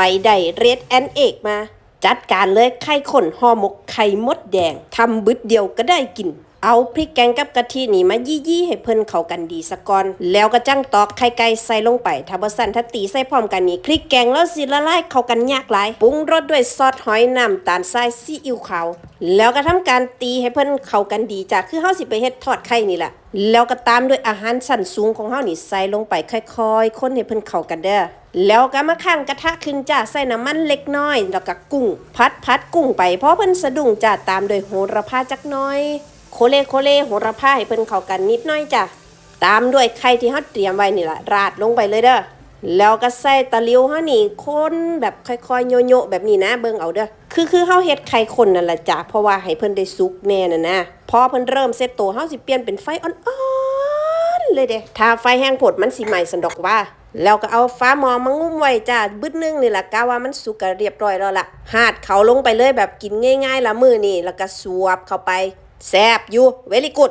ไปได้เรดแอนเอกมา จัดการเลยไข่ข้นห่อหมกไข่มดแดงทำบึดเดียวก็ได้กิน เอาพริกแกงกับกะทินี่มายี่ๆให้เพิ่นเข้ากันดีสะก่อน แล้วก็จังตอกไข่ไก่ใส่ลงไปถ้าบ่สั่นถ้าตีใส่พร้อมกันนี่พริกแกงแล้วสิละลายเข้ากันยากหลายปรุงรสด้วยซอสหอยน้ำตาลทรายซีอิ๊วขาวแล้วก็ทำการตีให้เพิ่นเข้ากันดีจ้ะคือเฮาสิไปเฮ็ดทอดไข่นี่แหละแล้วก็ตามด้วยอาหารชั้นสูงของเฮานี่ใส่ลงไปค่อยๆ คนให้เพิ่นเข้ากันเด้อแล้วก็มาข้างกระทะขึ้นจ้าใส่น้ำมันเล็กน้อย แล้วก็กุ้ง พัดพัดกุ้งไปเพราะเพิ่นสะดุ้งจ้าตามด้วยโหระพาจักน้อย โคเลโคเลโหระพาให้เพิ่นเข้ากันนิดน้อยจ้ะตามด้วยไข่ที่เฮาเตรียมไว้นี่ล่ะราดลงไปเลยเด้อแล้วก็ใส่ตะลิวเฮานี่คนแบบค่อยๆโยๆแบบนี้นะเบิ่งเอาเด้อคือคือเฮาเฮ็ดไข่คนนั่นล่ะจ้ะเพราะว่าให้เพิ่นได้สุกแน่น่ะนะพอเพิ่นเริ่มเซตโตเฮาสิเปลี่ยนเป็นไฟอ่อนๆเลยเด้ถ้าไฟแห้งโพดมันสิไหม้สันดอกว่า แล้วก็เอาฟ้ามอมางุ้มไว้จ้าบึดนึงนี่แหละกะว่ามันสุกก็เรียบร้อยแล้วล่ะหาดเขาลงไปเลยแบบกินง่ายๆละมือนี่แล้วก็สวบเข้าไป แซบอยู่เวลิกุด